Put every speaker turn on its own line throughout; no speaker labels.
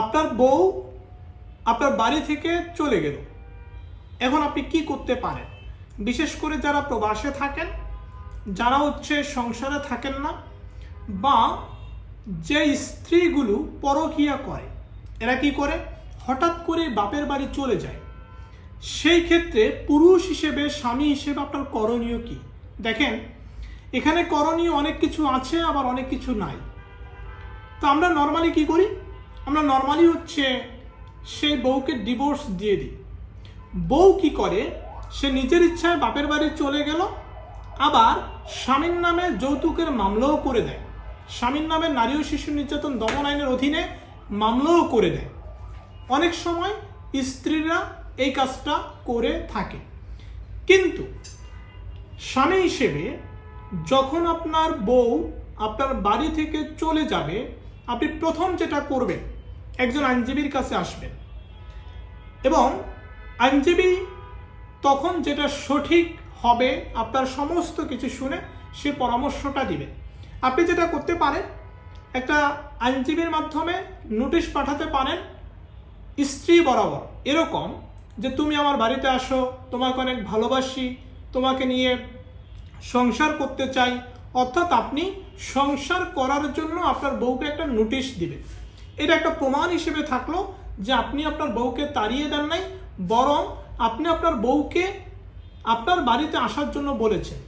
আপনার বউ আপনার বাড়ি থেকে চলে গেল। এখন আপনি কি করতে পারেন? বিশেষ করে যারা প্রবাসে থাকেন, যারা হচ্ছে সংসারে থাকেন না, বা যে স্ত্রীগুলো পরকিয়া করে, এরা কি করে? হঠাৎ করে বাপের বাড়ি চলে যায়। সেই ক্ষেত্রে পুরুষ হিসেবে, স্বামী হিসেবে আপনার করণীয় কি? দেখেন, এখানে করণীয় অনেক কিছু আছে, আবার অনেক কিছু নাই। তো আমরা নর্মালি কি করি? আমরা নর্মালি হচ্ছে সেই বউকে ডিভোর্স দিয়ে দিই। বউ কি করে? সে নিজের ইচ্ছায় বাপের বাড়ি চলে গেল, আবার স্বামীর নামে যৌতুকের মামলাও করে দেয়। স্বামীর নামে নারী ও শিশু নির্যাতন দমন আইনের অধীনে মামলাও করে দেয়। অনেক সময় স্ত্রীরা এই কাজটা করে থাকে। কিন্তু স্বামী হিসেবে যখন আপনার বউ আপনার বাড়ি থেকে চলে যাবে, আপনি প্রথম যেটা করবেন একজন আইনজীবীর কাছে আসবেন এবং আইনজীবী তখন যেটা সঠিক হবে, আপনার সমস্ত কিছু শুনে সে পরামর্শটা দিবে। আপনি যেটা করতে পারেন, একটা আইনজীবীর মাধ্যমে নোটিশ পাঠাতে পারেন, স্ত্রী বরাবর। এরকম যে তুমি আমার বাড়িতে আসো, তোমাকে অনেক ভালোবাসি, তোমাকে নিয়ে সংসার করতে চাই, অর্থাৎ আপনি সংসার করার জন্য আপনার বউকে একটা নোটিশ দিবেন। এটা একটা প্রমাণ হিসেবে থাকল যে আপনি আপনার বউকে তাড়িয়ে দেন নাই, বরং আপনি আপনার বউকে আপনার বাড়িতে আসার জন্য বলেছেন।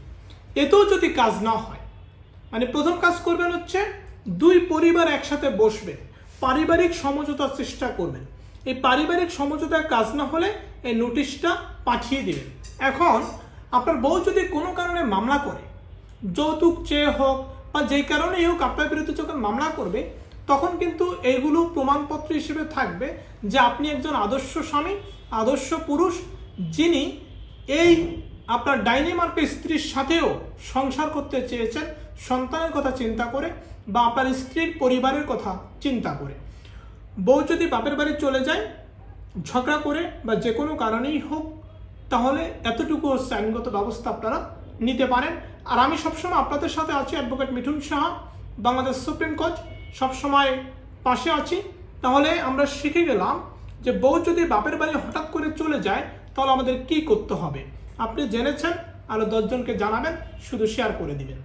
এতেও যদি কাজ না হয় মানে প্রথম কাজ করবেন হচ্ছে দুই পরিবার একসাথে বসবে পারিবারিক সমঝোতার চেষ্টা করবেন। এই পারিবারিক সমঝোতার কাজ না হলে এই নোটিশটা পাঠিয়ে দেবেন। এখন আপনার বউ যদি কোনো কারণে মামলা করে, যৌতুক চেয়ে হোক বা যেই কারণেই হোক আপনার বিরুদ্ধে যখন মামলা করবে তখন কিন্তু এইগুলো প্রমাণপত্র হিসেবে থাকবে যে আপনি একজন আদর্শ স্বামী, আদর্শ পুরুষ, যিনি এই আপনার ডাইনি মার্কের স্ত্রীর সাথেও সংসার করতে চেয়েছেন, সন্তানের কথা চিন্তা করে বা আপনার স্ত্রীর পরিবারের কথা চিন্তা করে। বউ যদি বাপের বাড়ি চলে যায়, ঝগড়া করে বা যে কোনো কারণেই হোক, তাহলে এতটুকু আইনগত ব্যবস্থা আপনারা নিতে পারেন। আর আমি সবসময় আপনাদের সাথে আছি, advocate Mithun Saha, Bangladesh supreme court. সবসময় পাশে আছি। তাহলে আমরা শিখে গেলাম যে বউ যদি বাপের বাড়ি হঠাৎ করে চলে যায়, তাহলে আমাদের কি করতে হবে? আপনি জেনেছেন আরও দশজনকে জানাবেন, শুধু শেয়ার করে দিবেন।